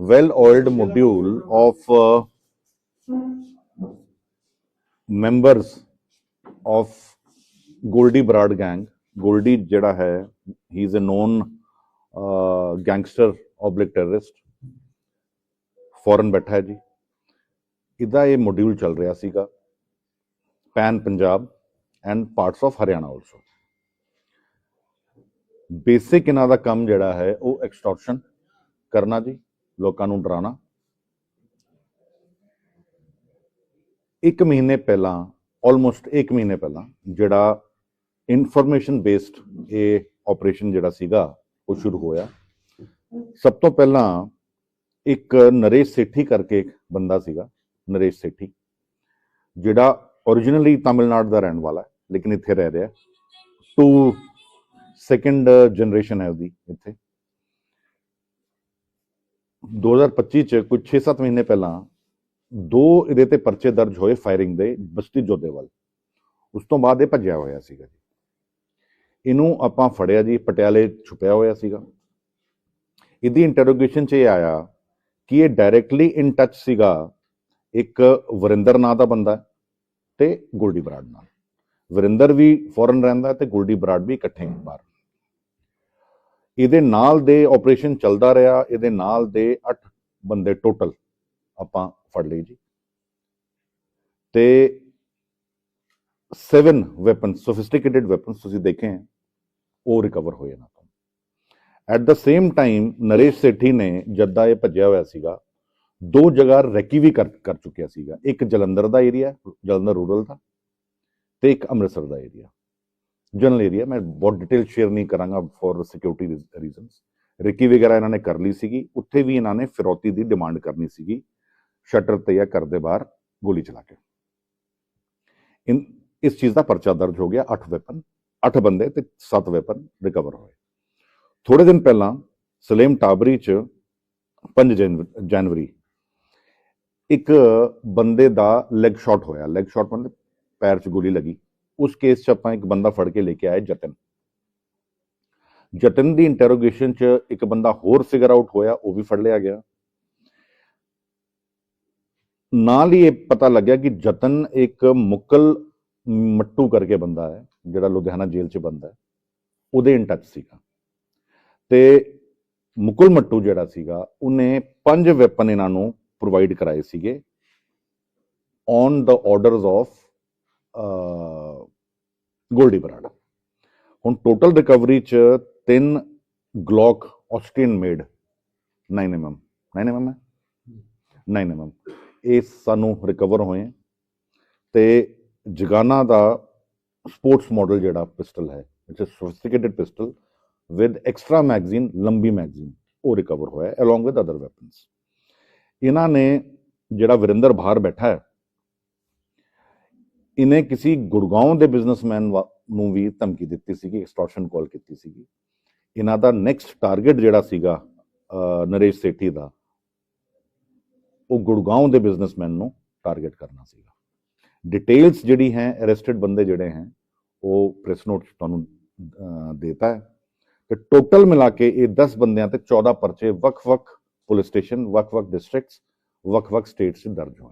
well oiled module of uh, members of Goldie Broad gang. Goldie ਜਿਹੜਾ ਹੈ he is a known uh, gangster oblique terrorist foreign ਬੈਠਾ ਹੈ ਜੀ ਇਹਦਾ ਇਹ ਮੋਡਿਊਲ ਚੱਲ ਰਿਹਾ ਸੀਗਾ pan Punjab and parts of Haryana also basic ਇਹਨਾਂ ਦਾ ਕੰਮ ਜਿਹੜਾ ਹੈ ਉਹ ਐਕਸਟੋਰਸ਼ਨ ਕਰਨਾ ਜੀ ਲੋਕਾਂ ਨੂੰ ਡਰਾਉਣਾ। ਇੱਕ ਮਹੀਨੇ ਪਹਿਲਾਂ ਆਲਮੋਸਟ ਇੱਕ ਮਹੀਨੇ ਪਹਿਲਾਂ, ਜਿਹੜਾ ਇਨਫੋਰਮੇਸ਼ਨ ਬੇਸਡ ਇਹ ਆਪਰੇਸ਼ਨ ਜਿਹੜਾ ਸੀਗਾ, ਉਹ ਸ਼ੁਰੂ ਹੋਇਆ। ਸਭ ਤੋਂ ਪਹਿਲਾਂ ਇੱਕ ਨਰੇਸ਼ ਸੇਠੀ ਕਰਕੇ ਇੱਕ ਬੰਦਾ ਸੀਗਾ, ਨਰੇਸ਼ ਸੇਠੀ, ਜਿਹੜਾ originally ਤਾਮਿਲਨਾਡੂ ਦਾ ਰਹਿਣ ਵਾਲਾ ਹੈ, ਲੇਕਿਨ ਇੱਥੇ ਰਹਿ ਰਿਹਾ ਟੂ ਸੈਕੰਡ ਜਨਰੇਸ਼ਨ ਹੈ ਉਹਦੀ ਇੱਥੇ। 2025 ਚ ਕੁਝ 6-7 ਮਹੀਨੇ ਪਹਿਲਾਂ ਦੋ ਇਹਦੇ ਤੇ ਪਰਚੇ ਦਰਜ ਹੋਏ ਫਾਇਰਿੰਗ ਦੇ ਬਸਤੀ ਜੋਧੇਵਾਲ ਉਸ ਤੋਂ ਬਾਅਦ ਇਹ ਭੱਜਿਆ ਹੋਇਆ ਸੀਗਾ ਜੀ। ਇਹਨੂੰ ਆਪਾਂ ਫੜਿਆ ਜੀ, ਪਟਿਆਲੇ ਛੁਪਿਆ ਹੋਇਆ ਸੀਗਾ। ਇਹਦੀ ਇੰਟਰੋਗੇਸ਼ਨ 'ਚ ਇਹ ਆਇਆ ਕਿ ਇਹ ਡਾਇਰੈਕਟਲੀ ਇਨ ਟੱਚ ਸੀਗਾ ਇੱਕ ਵਰਿੰਦਰ ਨਾਂ ਦਾ ਬੰਦਾ ਹੈ ਤੇ ਗੋਲਡੀ ਬਰਾੜ ਨਾਲ। ਵਰਿੰਦਰ ਵੀ ਫੋਰਨ ਰਹਿੰਦਾ ਤੇ ਗੋਲਡੀ ਬਰਾੜ ਵੀ ਇਕੱਠੇ ਬਾਹਰ ਇਹਦੇ ਨਾਲ ਦੇ ਆਪਰੇਸ਼ਨ ਚੱਲਦਾ ਰਿਹਾ, ਇਹਦੇ ਨਾਲ ਦੇ 8 ਬੰਦੇ ਟੋਟਲ ਆਪਾਂ ਫੜ ਲਈ ਜੀ। ਤੇ 7 ਵੈਪਨ ਸੋਫਿਸਟੀਕੇਟਿਡ ਵੈਪਨਸ ਤੁਸੀਂ ਦੇਖੇ ਹੈ, ਉਹ ਰਿਕਵਰ ਹੋਏ ਨਾ ਤੋਂ। At the same time Naresh Sethi ਨੇ ਜੱਦਾ ਇਹ ਭੱਜਿਆ ਹੋਇਆ ਸੀਗਾ, ਦੋ ਜਗ੍ਹਾ ਰੈਕੀ ਵੀ ਕਰ ਕਰ ਚੁੱਕਿਆ ਸੀਗਾ। ਇੱਕ ਜਲੰਧਰ ਦਾ ਏਰੀਆ ਜਲੰਧਰ ਰੂਰਲ ਦਾ, ਤੇ ਇੱਕ ਅੰਮ੍ਰਿਤਸਰ ਦਾ ਏਰੀਆ ਜਨਰਲ ਏਰੀਆ ਮੈਂ ਬਹੁਤ ਡਿਟੇਲ ਸ਼ੇਅਰ ਨਹੀਂ ਕਰਾਂਗਾ ਫॉर ਸਿਕਿਉਰਿਟੀ ਰੀਜ਼ਨਸ ਰਿਕੀ ਵਗੈਰਾ ਇਹਨਾਂ ਨੇ ਕਰ ਲਈ ਸੀਗੀ ਉੱਥੇ ਵੀ ਇਹਨਾਂ ਨੇ ਫਿਰੌਤੀ ਦੀ ਡਿਮਾਂਡ ਕਰਨੀ ਸੀਗੀ ਸ਼ਟਰ ਤੇ ਜਾਂ ਘਰ ਦੇ ਬਾਹਰ ਗੋਲੀ ਚਲਾ ਕੇ ਇਨ ਇਸ ਚੀਜ਼ ਦਾ ਪਰਚਾ ਦਰਜ ਹੋ ਗਿਆ 8 ਵੈਪਨ 8 ਬੰਦੇ ਤੇ 7 ਵੈਪਨ ਰਿਕਵਰ ਹੋਏ ਥੋੜੇ ਦਿਨ ਪਹਿਲਾਂ ਸਲੇਮ ਟਾਬਰੀ ਚ 5 ਜਨਵ- ਜਨਵਰੀ ਇੱਕ ਬੰਦੇ ਦਾ ਲੈਗ ਸ਼ਾਟ ਹੋਇਆ ਲੈਗ ਸ਼ਾਟ ਮਤਲਬ ਪੈਰ 'ਚ ਗੋਲੀ ਲੱਗੀ ਉਸ ਕੇਸ 'ਚ ਆਪਾਂ ਇੱਕ ਬੰਦਾ ਫੜ ਕੇ ਲੈ ਕੇ ਆਏ ਜਤਨ। ਜਤਨ ਦੀ ਇੰਟਰੋਗੇਸ਼ਨ 'ਚ ਇੱਕ ਬੰਦਾ ਹੋਰ ਫਿਗਰ ਆਊਟ ਹੋਇਆ, ਉਹ ਵੀ ਫੜ ਲਿਆ ਗਿਆ। ਨਾਲ ਹੀ ਇਹ ਪਤਾ ਲੱਗਿਆ ਕਿ ਜਤਨ ਇੱਕ ਮੁਕਲ ਮੱਟੂ ਕਰਕੇ ਬੰਦਾ ਹੈ, ਜਿਹੜਾ ਲੁਧਿਆਣਾ ਜੇਲ੍ਹ 'ਚ ਬੰਦਾ ਹੈ। ਉਹਦੇ ਇਨ ਟੱਚ ਸੀਗਾ। ਤੇ ਮੁਕਲ ਮੱਟੂ ਜਿਹੜਾ ਸੀਗਾ, ਉਹਨੇ ਪੰਜ ਵੈਪਨ ਇਹਨਾਂ ਨੂੰ ਪ੍ਰੋਵਾਈਡ ਕਰਾਏ ਸੀਗੇ। On the orders of Goldy Brar. ਹੁਣ ਟੋਟਲ ਰਿਕਵਰੀ ਚ ਤਿੰਨ Glock Austrian made 9 mm 9 mm ਹੈ? 9 mm ਇਹ ਸਾਨੂੰ ਰਿਕਵਰ ਹੋਏ ਹੈ। ਤੇ ਜਗਾਨਾ ਦਾ ਸਪੋਰਟਸ ਮਾਡਲ ਜਿਹੜਾ ਪਿਸਟਲ ਹੈ it's a sophisticated pistol with extra magazine ਲੰਬੀ ਮੈਗਜ਼ੀਨ ਉਹ ਰਿਕਵਰ ਹੋਇਆ ਅਲੋਂਗ ਵਿਦ ਅਦਰ ਵੈਪਨਸ ਇਹਨਾਂ ਨੇ ਜਿਹੜਾ ਵਿਰਿੰਦਰ ਬਾਹਰ ਬੈਠਾ ਹੈ ਇਹਨੇ ਕਿਸੇ ਗੁੜਗਾਉਂ ਦੇ ਬਿਜ਼ਨਸਮੈਨ ਨੂੰ ਵੀ ਧਮਕੀ ਦਿੱਤੀ ਸੀਗੀ ਐਕਸਟੋਰਸ਼ਨ ਕਾਲ ਕੀਤੀ ਸੀਗੀ। ਇਹਨਾਂ ਦਾ ਨੈਕਸਟ ਟਾਰਗੇਟ ਜਿਹੜਾ ਸੀਗਾ ਨਰੇਸ਼ ਸੇਠੀ ਦਾ, ਉਹ ਗੁੜਗਾਉਂ ਦੇ ਬਿਜ਼ਨਸਮੈਨ ਨੂੰ ਟਾਰਗੇਟ ਕਰਨਾ ਸੀਗਾ। ਡਿਟੇਲਸ ਜਿਹੜੀ ਹੈ ਅਰੈਸਟਡ ਬੰਦੇ ਜਿਹੜੇ ਹੈ, ਉਹ ਪ੍ਰੈਸ ਨੋਟ ਤੁਹਾਨੂੰ ਦੇਤਾ ਹੈ। ਤੇ ਟੋਟਲ ਮਿਲਾ ਕੇ ਇਹ 10 ਬੰਦਿਆਂ ਤੇ 14 ਪਰਚੇ ਵੱਖ-ਵੱਖ ਪੁਲਿਸ ਸਟੇਸ਼ਨ ਵੱਖ-ਵੱਖ ਡਿਸਟ੍ਰਿਕਟਸ ਵੱਖ-ਵੱਖ ਸਟੇਟਸ 'ਚ ਦਰਜ ਹੋਏ।